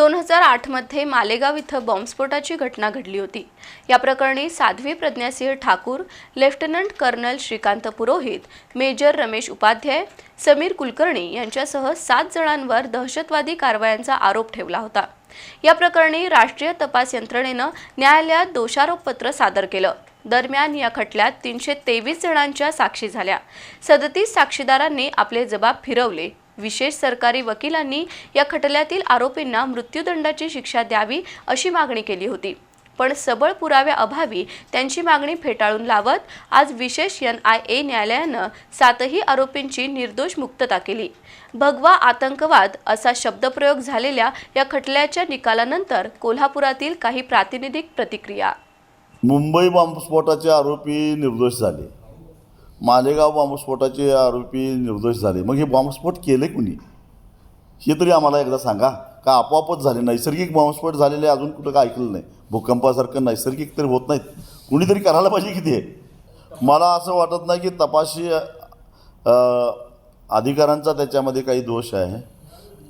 दोन हजार आठमध्ये मालेगाव इथं बॉम्बस्फोटाची घटना घडली होती. या प्रकरणी Sadhvi Pragya Singh Thakur lieutenant colonel Shrikant Purohit major Ramesh Upadhyay Sameer Kulkarni यांच्यासह सात जणांवर दहशतवादी कारवायांचा आरोप ठेवला होता. या प्रकरणी राष्ट्रीय तपास यंत्रणेनं न्यायालयात दोषारोपपत्र सादर केलं. दरम्यान या खटल्यात तीनशे तेवीस जणांच्या साक्षी झाल्या. सदतीस साक्षीदारांनी आपले जबाब फिरवले. विशेष सरकारी वकिलांनी या खटल्यातील आरोपींना मृत्यूदंडाची शिक्षा द्यावी अशी मागणी केली होती. पण सबळ पुराव्याअभावी त्यांची मागणी फेटाळून लावत आज विशेष एन आय ए न्यायालयानं सातही आरोपींची निर्दोष मुक्तता केली. भगवा आतंकवाद असा शब्दप्रयोग झालेल्या या खटल्याच्या निकालानंतर कोल्हापुरातील काही प्रातिनिधिक प्रतिक्रिया. मुंबई बॉम्बस्फोटाचे आरोपी निर्दोष झाले. मालेगाव बॉम्बस्फोटाचे आरोपी निर्दोष झाले. मग हे बॉम्बस्फोट केले कुणी? हे तरी आम्हाला एकदा सांगा. का आपोआपच झाले? नैसर्गिक बॉम्बस्फोट झालेले अजून कुठं काय ऐकलं नाही? भूकंपासारखं नैसर्गिक तरी होत नाहीत. कुणीतरी करायला पाहिजे की ते? मला असं वाटत नाही की तपाशी अधिकाऱ्यांचा त्याच्यामध्ये काही दोष आहे.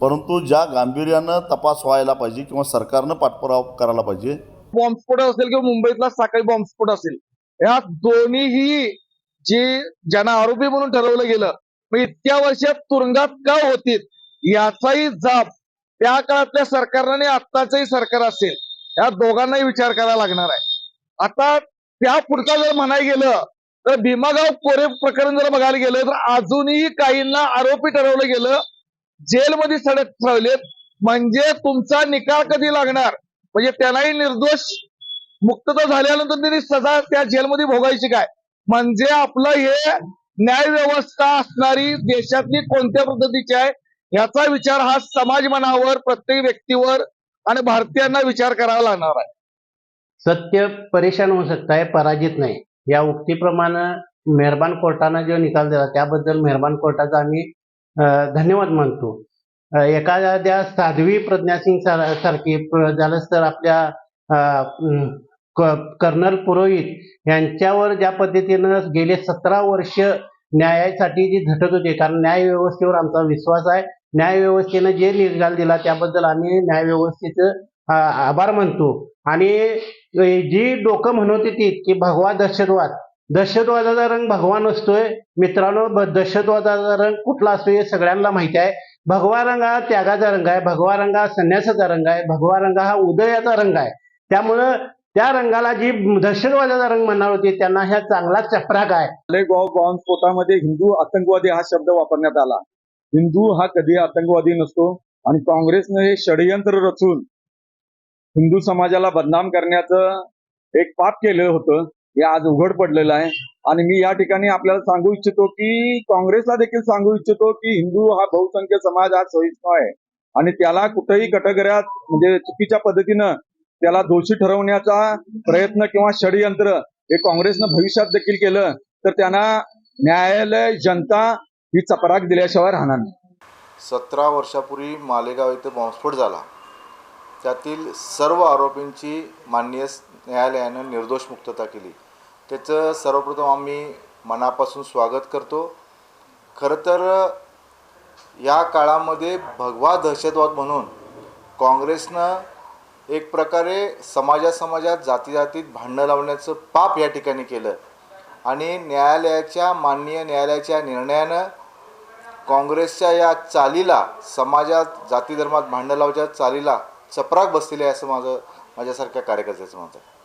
परंतु ज्या गांभीर्यानं तपास व्हायला पाहिजे किंवा सरकारनं पाठपुरावा करायला पाहिजे. बॉम्बस्फोट असेल किंवा मुंबईतला साखळी बॉम्बस्फोट असेल. या दोन्हीही जे ज्यांना आरोपी म्हणून ठरवलं गेलं मग इतक्या वर्षात तुरुंगात का होतील? याचाही जाब त्या काळातल्या सरकारनं आणि आत्ताचंही सरकार असेल या दोघांनाही विचार करायला लागणार आहे. आता त्या पुढचा जर म्हणायला गेलं तर भीमागाव कोरे प्रकरण जर बघायला गेलं तर अजूनही काहींना आरोपी ठरवलं गेलं जेलमध्ये सडक ठेवलेत म्हणजे तुमचा निकाल कधी लागणार? म्हणजे त्यांनाही निर्दोष मुक्तता झाल्यानंतर त्यांनी सजा त्या जेलमध्ये भोगायची काय? म्हणजे आपलं हे न्याय व्यवस्था असणारी देशातली कोणत्या पद्धतीची आहे याचा विचार हा समाज मनावर प्रत्येक व्यक्तीवर आणि भारतीयांना विचार करावा लागणार आहे. सत्य परेशान होऊ सकता है पराजित नाही. या उक्तीप्रमाणे मेहरबान कोर्टानं जो निकाल दिला त्याबद्दल मेहरबान कोर्टाचा आम्ही अं, धन्यवाद मानतो. एखाद्या साध्वी प्रज्ञासिंग सार- सारखी झालंच तर आपल्या अं, कर्नल पुरोहित यांच्यावर ज्या पद्धतीनं गेले सतरा वर्ष न्यायासाठी जी झटत होते कारण न्यायव्यवस्थेवर आमचा विश्वास आहे. न्यायव्यवस्थेनं जे निकाल दिला त्याबद्दल आम्ही न्यायव्यवस्थेचं आभार मानतो. आणि जी डोकं म्हणत होती की भगवा दहशतवाद दहशतवादाचा रंग भगवा नसतोय. मित्रांनो ब- दहशतवादाचा रंग कुठला असतो हे सगळ्यांना माहिती आहे. भगवा रंग हा त्यागाचा रंग आहे भगवा रंग हा संन्यासाचा रंग आहे भगवा रंग हा उदयाचा रंग आहे. त्यामुळं त्या रंगाला जी दहशतवादाचा रंग म्हणणार होती त्यांना ह्या चांगला चपराक आहे. मालेगाव बॉम्बस्फोटामध्ये हिंदू आतंकवादी हा शब्द वापरण्यात आला. हिंदू हा कधी आतंकवादी नसतो आणि काँग्रेसनं हे षडयंत्र रचून हिंदू समाजाला बदनाम करण्याचं एक पाप केलं होतं हे आज उघड पडलेलं आहे. आणि मी या ठिकाणी आपल्याला सांगू इच्छितो की काँग्रेसला देखील सांगू इच्छितो की हिंदू हा बहुसंख्य समाज आज सहिष्णू आहे. आणि त्याला कुठेही कटगऱ्यात म्हणजे चुकीच्या पद्धतीनं त्याला दोषी ठरवण्याचा प्रयत्न किंवा षडयंत्र हे काँग्रेसनं भविष्यात देखील केलं तर त्यांना न्यायालय जनता ही चपराक दिल्याशिवाय राहणार नाही. सतरा वर्षापूर्वी मालेगाव इथं बॉम्बस्फोट झाला. त्यातील सर्व आरोपींची माननीय न्यायालयानं निर्दोष मुक्तता केली. त्याचं सर्वप्रथम आम्ही मनापासून स्वागत करतो. खरं तर या काळामध्ये भगवा दहशतवाद म्हणून काँग्रेसनं एक प्रकारे समाजा समाजात जाती जातीत भांडणं लावण्याचं पाप या ठिकाणी केलं. आणि न्यायालयाच्या माननीय न्यायालयाच्या निर्णयानं काँग्रेसच्या या चालीला समाजात जाती धर्मात भांडण लावच्या चालीला चपराक बसलेली आहे असं माझं माझ्यासारख्या कार्यकर्त्याचं मत आहे.